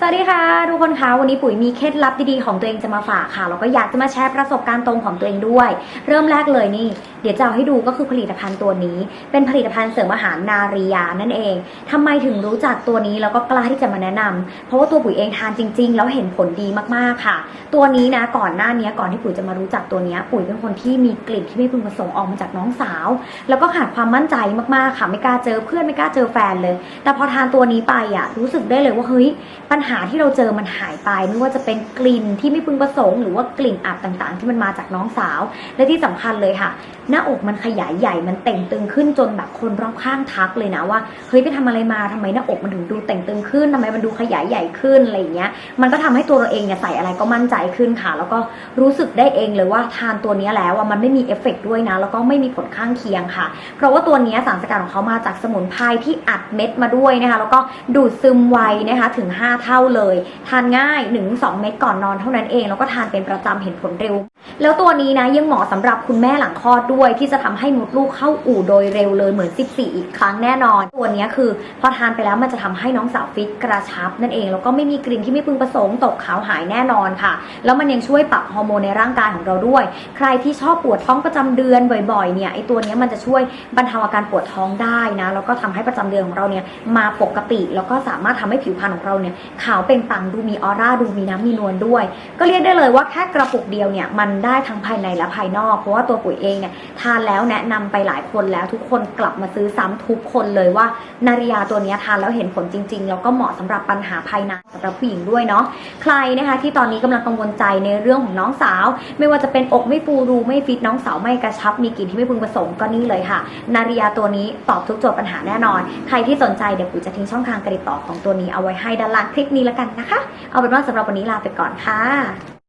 สวัสดีค่ะ ทุกคนคะวันนี้ปุ๋ยมีเคล็ดลับดีๆของตัวเองจะมาฝากค่ะแล้วก็อยากจะมาแชร์ประสบการณ์ตรงของตัวเองด้วย เริ่มแรกเลยนี่ เดี๋ยวจะเอาให้ดูก็คือผลิตภัณฑ์ตัวนี้ เป็นผลิตภัณฑ์เสริมอาหารนารียานั่นเองทำไมถึงรู้จักตัวนี้แล้วก็กล้าที่จะมาแนะนำเพราะว่าตัวปุ๋ยเองทานจริง ๆ แล้วเห็นผลดีมากๆค่ะ ตัวนี้นะก่อนหน้านี้ก่อนที่ปุ๋ยจะมารู้จักตัวนี้ปุ๋ยเป็นคนที่มีกลิ่นที่ไม่พึงประสงค์ออกมาจากน้องสาว แล้วก็ขาดความมั่นใจมากๆค่ะ ไม่กล้าเจอเพื่อนไม่กล้าเจอแฟนเลย แต่พอทานตัวนี้ไปอะรู้สึกได้เลยว่าเฮ้ยปัญหาที่เราเจอมันหายไป ไม่ว่าจะเป็นกลิ่นที่ไม่พึงประสงค์หรือว่ากลิ่นอับต่างๆ ที่มันมาจากน้องสาว และที่สำคัญเลยค่ะ หน้าอกมันขยายใหญ่มันเต่งตึงขึ้นจนแบบคนรอบข้างทักเลยนะว่าเฮ้ยไปทำอะไรมาทำไมหน้าอกมันถึงดูเต่งตึงขึ้นทำไมมันดูขยายใหญ่ขึ้นอะไรอย่างเงี้ยมันก็ทำให้ตัวเราเองเนี่ยใส่อะไรก็มั่นใจขึ้นค่ะ แล้วก็รู้สึกได้เองเลยว่าทานตัวนี้แล้วมันไม่มีเอฟเฟกต์ด้วยนะ แล้วก็ไม่มีผลข้างเคียงค่ะ เพราะว่าตัวนี้สารสกัดของเขามาจากสมุนไพรที่อัดเม็ดมาด้วยนะคะ แล้วก็ดูดซึมไวนะคะถึง 5 เท่าเลย ทานง่าย 1-2 เม็ดก่อนนอนเท่านั้นเอง แล้วก็ทานเป็นประจำเห็นผลเร็ว แล้วตัวนี้นะยังเหมาะสำหรับคุณแม่หลังคลอดด้วย ที่จะทำให้มดลูกเข้าอู่โดยเร็วเลยเหมือน 14 อีกครั้งแน่นอน ตัวนี้คือ พอทานไปแล้วมันจะทำให้น้องสาวฟิตกระชับนั่นเอง แล้วก็ไม่มีกลิ่นที่ไม่พึงประสงค์ตกขาวหายแน่นอนค่ะ แล้วมันยังช่วยปรับฮอร์โมนในร่างกายของเราด้วย ใครที่ชอบปวดท้องประจำเดือนบ่อยๆเนี่ยไอตัวนี้มันจะช่วยบรรเทาอาการปวดท้องได้นะแล้วก็ทำให้ประจำเดือนของเราเนี่ยมาปกติ แล้วก็สามารถทำให้ผิวพรรณของเราเนี่ยขาวเป็นปังดูมีออร่าดูมีน้ำมีนวลด้วย ก็เรียกได้เลยว่าแค่กระปุกเดียวเนี่ยมันได้ทั้งภายในและภายนอก เพราะว่าตัวปุ๋ยเองเนี่ยทานแล้วแนะนำไปหลายคนแล้วทุกคนกลับมาซื้อซ้ำทุกคนเลยว่านาริยาตัวนี้ทานแล้วเห็นผลจริง ๆ แล้วก็เหมาะสำหรับปัญหาภายในสำหรับผู้หญิงด้วยเนาะใครนะคะที่ตอนนี้กำลังกังวลใจในเรื่องของน้องสาว ไม่ว่าจะเป็นอกไม่ฟูรูไม่ฟิตน้องสาวไม่กระชับ มีกลิ่นที่ไม่พึงประสงค์ก็นี่เลยค่ะ นาริยาตัวนี้ตอบทุกโจทย์ปัญหาแน่นอน ใครที่สนใจเดี๋ยวปุ๋ยจะทิ้งช่องทางการติดต่อของตัวนี้เอาไว้ให้ด้านล่างคลิปนี้แล้วกันนะคะ เอาเป็นว่าสำหรับวันนี้ลาไปก่อนค่ะ